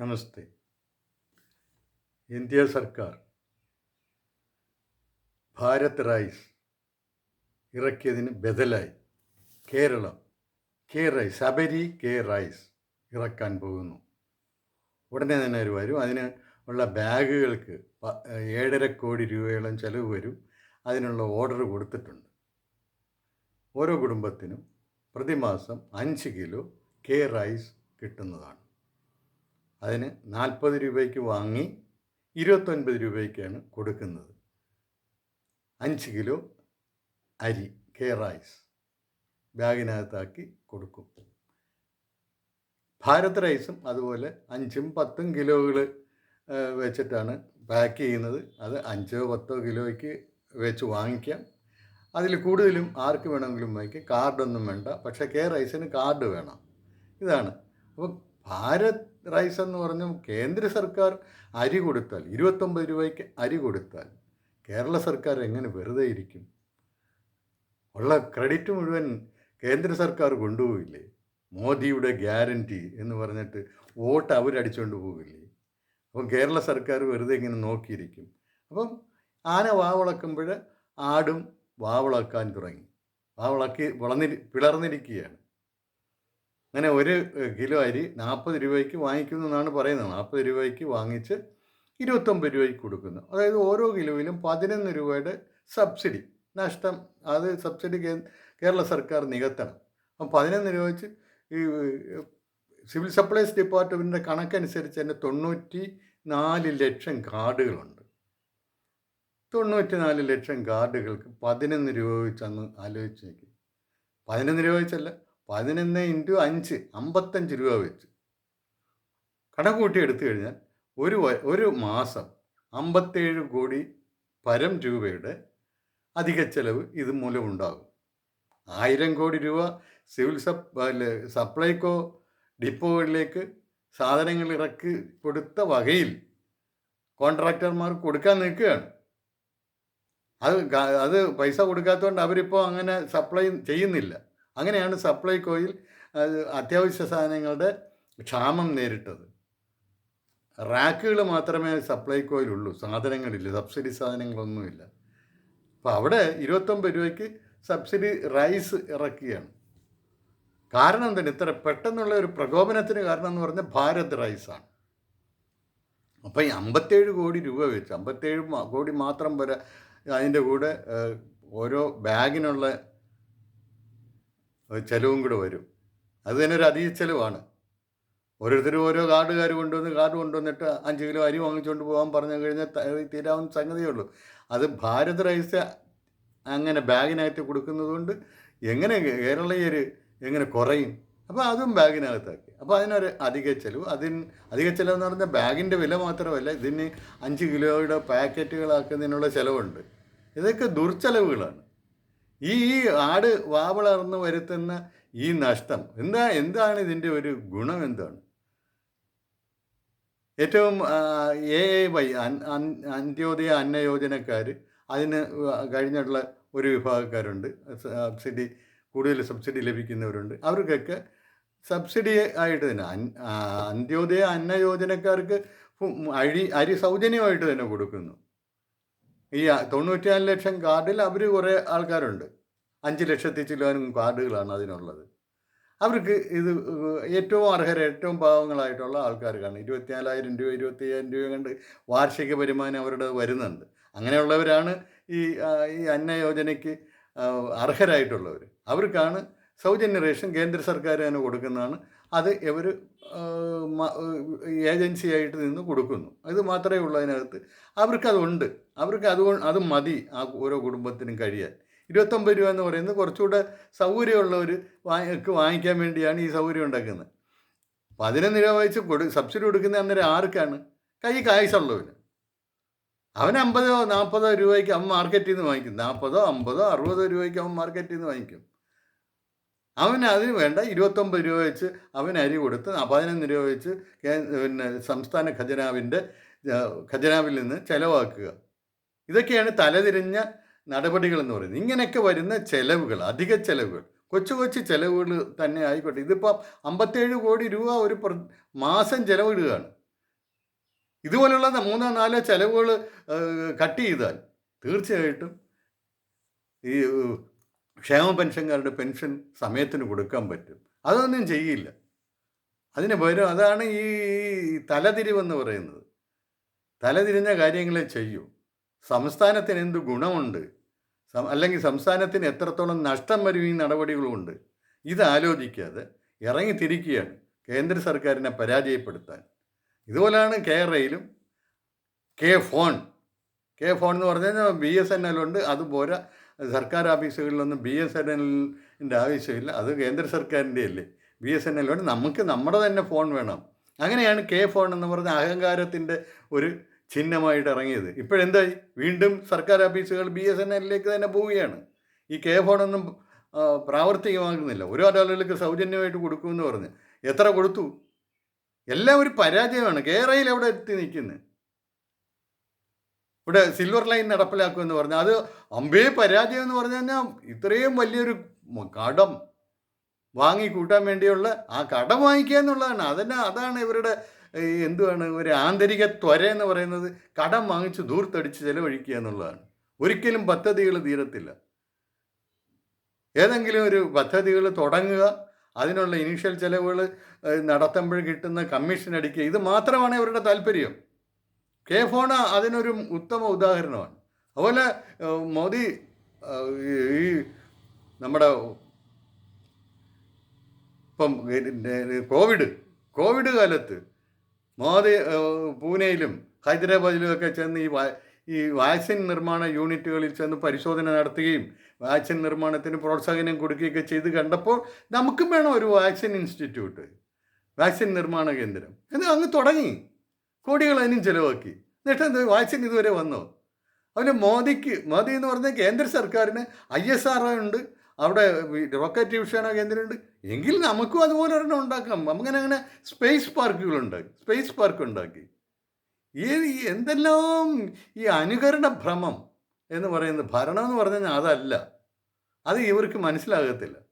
നമസ്തേ. India സർക്കാർ Bharat rice ഇറക്കിയതിന് ബദലായി Keralam K rice Sabari K rice ഇറക്കാൻ പോകുന്നു. ഉടനെ തന്നെ ഒരു വരും. അതിന് ഉള്ള ബാഗുകൾക്ക് ഏഴര കോടി രൂപയോളം ചിലവ് വരും. അതിനുള്ള ഓർഡർ കൊടുത്തിട്ടുണ്ട്. ഓരോ കുടുംബത്തിനും പ്രതിമാസം അഞ്ച് കിലോ കെ റൈസ് കിട്ടുന്നതാണ്. അതിന് നാൽപ്പത് രൂപയ്ക്ക് വാങ്ങി ഇരുപത്തൊൻപത് രൂപയ്ക്കാണ് കൊടുക്കുന്നത്. അഞ്ച് കിലോ അരി കെ റൈസ് ബാഗിനകത്താക്കി കൊടുക്കും. ഭാരത് റൈസും അതുപോലെ അഞ്ചും പത്തും കിലോകൾ വെച്ചിട്ടാണ് പാക്ക് ചെയ്യുന്നത്. അത് അഞ്ചോ പത്തോ കിലോയ്ക്ക് വെച്ച് വാങ്ങിക്കാം. അതിൽ കൂടുതലും ആർക്ക് വേണമെങ്കിലും വാങ്ങിക്കാം. കാർഡൊന്നും വേണ്ട. പക്ഷേ കെ റൈസിന് കാർഡ് വേണം. ഇതാണ്. അപ്പോൾ ഭാരത് റൈസ് എന്ന് പറഞ്ഞു കേന്ദ്ര സർക്കാർ അരി കൊടുത്താൽ ഇരുപത്തൊമ്പത് രൂപയ്ക്ക് അരി കൊടുത്താൽ കേരള സർക്കാർ എങ്ങനെ വെറുതെ ഇരിക്കും? ഉള്ള ക്രെഡിറ്റ് മുഴുവൻ കേന്ദ്ര സർക്കാർ കൊണ്ടുപോകില്ലേ മോദിയുടെ ഗ്യാരന്റി എന്ന് പറഞ്ഞിട്ട് വോട്ട് അവരടിച്ചുകൊണ്ട് പോകില്ലേ അപ്പം കേരള സർക്കാർ വെറുതെ ഇങ്ങനെ നോക്കിയിരിക്കും. അപ്പം ആന വാവളക്കുമ്പോൾ ആടും വാവളക്കാൻ തുടങ്ങി. വാവളക്കി വളർന്നി പിളർന്നിരിക്കുകയാണ്. അങ്ങനെ ഒരു കിലോ അരി നാൽപ്പത് രൂപയ്ക്ക് വാങ്ങിക്കുന്നു എന്നാണ് പറയുന്നത്. നാൽപ്പത് രൂപയ്ക്ക് വാങ്ങിച്ച് ഇരുപത്തൊമ്പത് രൂപയ്ക്ക് കൊടുക്കുന്നു. അതായത് ഓരോ കിലോയിലും പതിനൊന്ന് രൂപയുടെ സബ്സിഡി നഷ്ടം. അത് സബ്സിഡി കേരള സർക്കാർ നികത്തണം. അപ്പം പതിനൊന്ന് രൂപ വെച്ച് ഈ സിവിൽ സപ്ലൈസ് ഡിപ്പാർട്ട്മെന്റിന്റെ കണക്കനുസരിച്ച് തന്നെ തൊണ്ണൂറ്റി നാല് ലക്ഷം കാർഡുകളുണ്ട്. തൊണ്ണൂറ്റി നാല് ലക്ഷം കാർഡുകൾക്ക് പതിനൊന്ന് രൂപ വെച്ചന്ന് ആലോചിച്ച് നോക്കി. പതിനൊന്ന് രൂപ വെച്ചല്ല പതിനൊന്ന് ഇന്റു അഞ്ച് അമ്പത്തഞ്ച് രൂപ വെച്ച്. കണക്കൂട്ടി എടുത്തു കഴിഞ്ഞാൽ ഒരു ഒരു മാസം അമ്പത്തേഴ് കോടി പരം രൂപയുടെ അധിക ചെലവ് ഇത് മൂലമുണ്ടാകും ആയിരം കോടി രൂപ സിവിൽ സപ് സപ്ലൈകോ ഡിപ്പോകളിലേക്ക് സാധനങ്ങൾ ഇറക്കി കൊടുത്ത വകയിൽ കോൺട്രാക്ടർമാർ കൊടുക്കാൻ നിൽക്കുകയാണ്. അത് അത് പൈസ കൊടുക്കാത്തതുകൊണ്ട് അവരിപ്പോൾ അങ്ങനെ സപ്ലൈ ചെയ്യുന്നില്ല. അങ്ങനെയാണ് സപ്ലൈകോയിൽ അത് അത്യാവശ്യ സാധനങ്ങളുടെ ക്ഷാമം നേരിട്ടത്. റാക്കുകൾ മാത്രമേ സപ്ലൈകോയിലുള്ളൂ സാധനങ്ങളില്ല സബ്സിഡി സാധനങ്ങളൊന്നുമില്ല. അപ്പോൾ അവിടെ ഇരുപത്തൊമ്പത് രൂപയ്ക്ക് സബ്സിഡി റൈസ് ഇറക്കുകയാണ്. കാരണം എന്താണ്? ഇത്ര പെട്ടെന്നുള്ള ഒരു പ്രകോപനത്തിന് കാരണം എന്ന് പറഞ്ഞാൽ ഭാരത് റൈസാണ്. അപ്പോൾ ഈ അമ്പത്തേഴ് കോടി രൂപ വെച്ച് അമ്പത്തേഴ് കോടി മാത്രം വരെ അതിന്റെ കൂടെ ഓരോ ബാഗിനുള്ള ചെലവും കൂടെ വരും. അത് തന്നെ ഒരു അധിക ചെലവാണ്. ഓരോരുത്തരും ഓരോ കാർഡുകാർ കൊണ്ടുവന്ന് കാർഡ് കൊണ്ടുവന്നിട്ട് അഞ്ച് കിലോ അരി വാങ്ങിച്ചുകൊണ്ട് പോകാൻ പറഞ്ഞു കഴിഞ്ഞാൽ തീരാവുന്ന സംഗതിയേ ഉള്ളൂ. അത് ഭാരത് റൈസ് അങ്ങനെ ബാഗിനകത്ത് കൊടുക്കുന്നത് കൊണ്ട് എങ്ങനെ കേരളീയർ എങ്ങനെ കുറയും? അപ്പോൾ അതും ബാഗിനകത്താക്കി. അപ്പോൾ അതിനൊരു അധിക ചെലവ്. അതിന് അധിക ചെലവ് എന്ന് പറഞ്ഞാൽ ബാഗിന്റെ വില മാത്രമല്ല ഇതിന് അഞ്ച് കിലോയുടെ പാക്കറ്റുകളാക്കുന്നതിനുള്ള ചിലവുണ്ട്. ഇതൊക്കെ ദുർച്ചെലവുകളാണ്. ഈ ആട് വാവളർന്ന് വരുത്തുന്ന ഈ നഷ്ടം എന്താ എന്താണ് ഇതിന്റെ ഒരു ഗുണം എന്താണ്? ഏറ്റവും A A Y Antyodaya Anna യോജനക്കാർ അതിന് കഴിഞ്ഞിട്ടുള്ള ഒരു വിഭാഗക്കാരുണ്ട്. സബ്സിഡി കൂടുതൽ സബ്സിഡി ലഭിക്കുന്നവരുണ്ട്. അവർക്കൊക്കെ സബ്സിഡി ആയിട്ട് തന്നെ അന്ത്യോദയ അന്ന യോജനക്കാർക്ക് ഫു- അരി അരി സൗജന്യമായിട്ട് തന്നെ കൊടുക്കുന്നു. ഈ തൊണ്ണൂറ്റിനാല് ലക്ഷം കാർഡിൽ അവർ കുറേ ആൾക്കാരുണ്ട്. അഞ്ച് ലക്ഷത്തി ചില്ലാനും കാർഡുകളാണ് അതിനുള്ളത്. അവർക്ക് ഇത് ഏറ്റവും അർഹര ഏറ്റവും പാവങ്ങളായിട്ടുള്ള ആൾക്കാർക്കാണ്. ഇരുപത്തിനാലായിരം രൂപ ഇരുപത്തി അയ്യായിരം രൂപ കണ്ട് വാർഷിക വരുമാനം അവരുടെ വരുന്നുണ്ട്. അങ്ങനെയുള്ളവരാണ് ഈ ഈ അന്ന യോജനയ്ക്ക് അർഹരായിട്ടുള്ളവർ അവർക്കാണ് സൗജന്യ റേഷൻ കേന്ദ്ര സർക്കാർ തന്നെ കൊടുക്കുന്നതാണ് അത് ഇവർ ഏജൻസിയായിട്ട് നിന്ന് കൊടുക്കുന്നു. ഇത് മാത്രമേ ഉള്ളൂ അതിനകത്ത്. അവർക്കതുണ്ട് അവർക്ക് അത് അത് മതി ആ ഓരോ കുടുംബത്തിനും കഴിയാൻ. ഇരുപത്തൊമ്പത് രൂപ എന്ന് പറയുന്നത് കുറച്ചുകൂടെ സൗകര്യമുള്ളവർ വാങ്ങിക്ക് വാങ്ങിക്കാൻ വേണ്ടിയാണ് ഈ സൗകര്യം ഉണ്ടാക്കുന്നത്. പതിനൊന്ന് രൂപ വെച്ച് കൊടു സബ്സിഡി കൊടുക്കുന്ന അന്നേരം ആർക്കാണ്? കൈ കായ്സുള്ളവന്. അവൻ അമ്പതോ നാൽപ്പതോ രൂപയ്ക്ക് അവൻ മാർക്കറ്റിൽ നിന്ന് വാങ്ങിക്കും. നാൽപ്പതോ അമ്പതോ അറുപതോ രൂപയ്ക്ക് അവൻ മാർക്കറ്റിൽ നിന്ന് വാങ്ങിക്കും. അവന് അതിന് വേണ്ട ഇരുപത്തൊമ്പത് രൂപ വെച്ച് അവൻ അരി കൊടുത്ത് പതിനൊന്ന് രൂപ വെച്ച് പിന്നെ സംസ്ഥാന ഖജനാവിന്റെ ഖജനാവിൽ നിന്ന് ചെലവാക്കുക. ഇതൊക്കെയാണ് തലതിരിഞ്ഞ നടപടികൾ എന്ന് പറയുന്നത്. ഇങ്ങനെയൊക്കെ വരുന്ന ചെലവുകൾ അധിക ചെലവുകൾ. കൊച്ചു കൊച്ചു ചെലവുകൾ തന്നെ ആയിക്കോട്ടെ. ഇതിപ്പോൾ അമ്പത്തേഴ് കോടി രൂപ ഒരു മാസം ചെലവിടുകയാണ്. ഇതുപോലുള്ള മൂന്നോ നാലോ ചിലവുകൾ കട്ട് ചെയ്താൽ തീർച്ചയായിട്ടും ഈ ക്ഷേമ പെൻഷൻകാരുടെ പെൻഷൻ സമയത്തിന് കൊടുക്കാൻ പറ്റും. അതൊന്നും ചെയ്യില്ല. അതിന് പകരം അതാണ് ഈ തലതിരിവെന്ന് പറയുന്നത്. തലതിരിഞ്ഞ കാര്യങ്ങളെ ചെയ്യൂ. സംസ്ഥാനത്തിന് എന്ത് ഗുണമുണ്ട്? അല്ലെങ്കിൽ സംസ്ഥാനത്തിന് എത്രത്തോളം നഷ്ടം വരും ഈ നടപടികളുമുണ്ട് ഇത് ആലോചിക്കാതെ ഇറങ്ങി തിരിക്കുകയാണ് കേന്ദ്ര സർക്കാരിനെ പരാജയപ്പെടുത്താൻ. ഇതുപോലെയാണ് കേരളയിലും കെ ഫോൺ. കെ ഫോൺ എന്ന് പറഞ്ഞു കഴിഞ്ഞാൽ ബി എസ് എൻ എൽ ഉണ്ട്. അതുപോരാ സർക്കാർ ഓഫീസുകളിലൊന്നും ബി എസ് എൻ എല്ലിന്റെ ആവശ്യമില്ല. അത് കേന്ദ്ര സർക്കാരിന്റെ അല്ലേ ബി എസ് എൻ എൽ വേണം നമുക്ക് നമ്മുടെ തന്നെ ഫോൺ വേണം. അങ്ങനെയാണ് കെ ഫോൺ എന്ന് പറഞ്ഞ അഹങ്കാരത്തിന്റെ ഒരു ചിഹ്നമായിട്ട് ഇറങ്ങിയത്. ഇപ്പോഴെന്തായി? വീണ്ടും സർക്കാർ ഓഫീസുകൾ ബി എസ് എൻ എല്ലിലേക്ക് തന്നെ പോവുകയാണ്. ഈ കെ ഫോണൊന്നും പ്രാവർത്തികമാകുന്നില്ല. ഓരോ ആളുകൾക്ക് സൗജന്യമായിട്ട് കൊടുക്കുമെന്ന് പറഞ്ഞ്. എത്ര കൊടുത്തു? എല്ലാം ഒരു പരാജയമാണ്. കേരളയിൽ എവിടെ എത്തി നിൽക്കുന്നത് ഇവിടെ സിൽവർ ലൈൻ നടപ്പിലാക്കുമെന്ന് പറഞ്ഞാൽ അത് അമ്പേ പരാജയം എന്ന് പറഞ്ഞു കഴിഞ്ഞാൽ ഇത്രയും വലിയൊരു കടം വാങ്ങി കൂട്ടാൻ വേണ്ടിയുള്ള ആ കടം വാങ്ങിക്കുക എന്നുള്ളതാണ്. അതന്നെ അതാണ് ഇവരുടെ എന്തുവാണ് ഒരു ആന്തരിക ത്വര എന്ന് പറയുന്നത്. കടം വാങ്ങിച്ച് ദൂർത്തടിച്ച് ചെലവഴിക്കുക എന്നുള്ളതാണ്. ഒരിക്കലും പദ്ധതികൾ തീരത്തില്ല. ഏതെങ്കിലും ഒരു പദ്ധതികൾ തുടങ്ങുക അതിനുള്ള ഇനീഷ്യൽ ചെലവുകൾ നടത്തുമ്പോൾ കിട്ടുന്ന കമ്മീഷൻ അടിക്കുക ഇത് മാത്രമാണ് ഇവരുടെ താല്പര്യം. കെ ഫോണ അതിനൊരു ഉത്തമ ഉദാഹരണമാണ്. അതുപോലെ മോദി ഈ- നമ്മുടെ ഇപ്പം കോവിഡ് കോവിഡ് കാലത്ത് മോദി പൂനെയിലും ഹൈദരാബാദിലും ഒക്കെ ചെന്ന് ഈ ഈ വാക്സിൻ നിർമ്മാണ യൂണിറ്റുകളിൽ ചെന്ന് പരിശോധന നടത്തുകയും വാക്സിൻ നിർമ്മാണത്തിന് പ്രോത്സാഹനം കൊടുക്കുകയൊക്കെ ചെയ്ത് കണ്ടപ്പോൾ നമുക്കും വേണം ഒരു വാക്സിൻ ഇൻസ്റ്റിറ്റ്യൂട്ട് വാക്സിൻ നിർമ്മാണ കേന്ദ്രം. എന്ന് അങ്ങ് തുടങ്ങി. കോടികൾ അതിനും ചിലവാക്കി. എന്നിട്ട് എന്ത് വാക്സിൻ ഇതുവരെ വന്നോ? അവന് മോദിക്ക് മോദി എന്ന് പറഞ്ഞാൽ കേന്ദ്ര സർക്കാരിന് ഐ എസ് ആർ ഒ ഉണ്ട് അവിടെ റോക്കറ്റ് ഡിവിഷനോ കേന്ദ്രമുണ്ട്. എങ്കിൽ നമുക്കും അതുപോലെ ഒരെണ്ണം ഉണ്ടാക്കാം. അങ്ങനെ അങ്ങനെ സ്പേസ് പാർക്കുകൾ ഉണ്ടാക്കി സ്പേസ് പാർക്ക് ഉണ്ടാക്കി. ഈ എന്തെല്ലാം ഈ അനുകരണ ഭ്രമം എന്ന് പറയുന്നത് ഭരണം എന്ന് പറഞ്ഞാൽ അതല്ല. അത് ഇവർക്ക് മനസ്സിലാകത്തില്ല.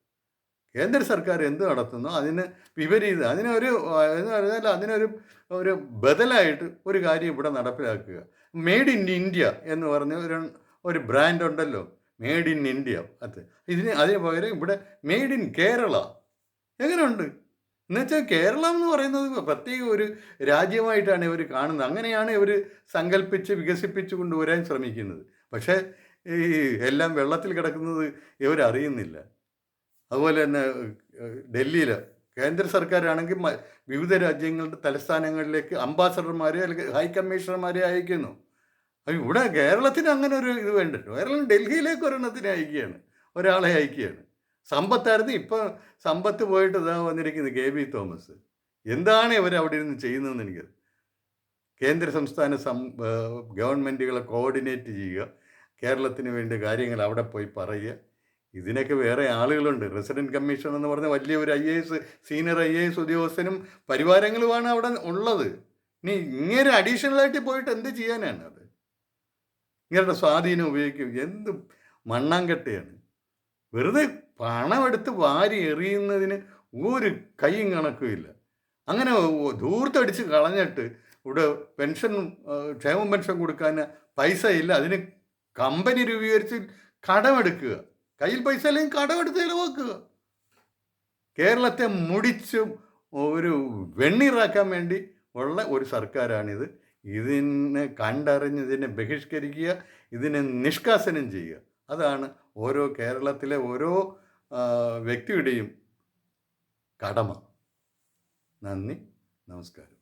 കേന്ദ്ര സർക്കാർ എന്ത് നടത്തുന്നു? അതിന് വിപരീത അതിനൊരു എന്ന് പറഞ്ഞാൽ അതിനൊരു ഒരു ബദലായിട്ട് ഒരു കാര്യം ഇവിടെ നടപ്പിലാക്കുക. മെയ്ഡ് ഇൻ ഇന്ത്യ എന്ന് പറഞ്ഞ ഒരു ഒരു ബ്രാൻഡ് ഉണ്ടല്ലോ. മെയ്ഡ് ഇൻ ഇന്ത്യ അത് ഇതിന് അതിന് പകരം ഇവിടെ മെയ്ഡ് ഇൻ കേരള എങ്ങനെയുണ്ട്? എന്നുവെച്ചാൽ കേരളം എന്ന് പറയുന്നത് പ്രത്യേക ഒരു രാജ്യമായിട്ടാണ് ഇവർ കാണുന്നത്. അങ്ങനെയാണ് ഇവർ സങ്കല്പിച്ച് വികസിപ്പിച്ച് കൊണ്ടുവരാൻ ശ്രമിക്കുന്നത്. പക്ഷേ ഈ എല്ലാം വെള്ളത്തിൽ കിടക്കുന്നത് ഇവരറിയുന്നില്ല. അതുപോലെ തന്നെ ഡൽഹിയിൽ കേന്ദ്ര സർക്കാരാണെങ്കിൽ വിവിധ രാജ്യങ്ങളുടെ തലസ്ഥാനങ്ങളിലേക്ക് അംബാസഡർമാരെ അല്ലെങ്കിൽ ഹൈ കമ്മീഷണർമാരെ അയക്കുന്നു. ഇവിടെ കേരളത്തിന് അങ്ങനെ ഒരു ഇത് വേണ്ടല്ലോ. കേരളം ഡൽഹിയിലേക്ക് ഒരെണ്ണത്തിന് അയക്കുകയാണ് ഒരാളെ അയക്കുകയാണ്. സമ്പത്തായിരുന്നു ഇപ്പം സമ്പത്ത് പോയിട്ട് ഇതാ വന്നിരിക്കുന്നത് കെ ബി തോമസ്. എന്താണ് ഇവർ അവിടെ ഇരുന്ന് ചെയ്യുന്നതെന്ന് എനിക്ക് കേന്ദ്ര സംസ്ഥാന സം ഗവൺമെന്റുകളെ കോർഡിനേറ്റ് ചെയ്യുക കേരളത്തിന് വേണ്ടി കാര്യങ്ങൾ അവിടെ പോയി പറയുക ഇതിനൊക്കെ വേറെ ആളുകളുണ്ട്. റെസിഡന്റ് കമ്മീഷൻ എന്ന് പറഞ്ഞ വലിയ ഒരു I A S senior I A S ഉദ്യോഗസ്ഥനും പരിവാരങ്ങളുമാണ് അവിടെ ഉള്ളത്. ഇനി ഇങ്ങനെ അഡീഷണലായിട്ട് പോയിട്ട് എന്ത് ചെയ്യാനാണ് അത്? ഇങ്ങനെയുള്ള സ്വാധീനം ഉപയോഗിക്കും എന്ത് മണ്ണാങ്കട്ടയാണ്? വെറുതെ പണമെടുത്ത് വാരി എറിയുന്നതിന് ഒരു കൈയും കണക്കുമില്ല അങ്ങനെ ദൂർത്തടിച്ച് കളഞ്ഞിട്ട് ഇവിടെ പെൻഷൻ ക്ഷേമ പെൻഷൻ കൊടുക്കാൻ പൈസ ഇല്ല അതിന് കമ്പനി രൂപീകരിച്ച് കടമെടുക്കുക. കയ്യിൽ പൈസ അല്ലെങ്കിൽ കടമെടുത്ത് ചിലവാക്കുക. കേരളത്തെ മുടിച്ച് ഒരു വെണ്ണീറാക്കാൻ വേണ്ടി ഉള്ള ഒരു സർക്കാരാണിത്. ഇതിനെ കണ്ടറിഞ്ഞ് ഇതിനെ ബഹിഷ്കരിക്കുക ഇതിനെ നിഷ്കാസനം ചെയ്യുക. അതാണ് ഓരോ കേരളത്തിലെ ഓരോ വ്യക്തിയുടെയും കടമ. നന്ദി. നമസ്കാരം.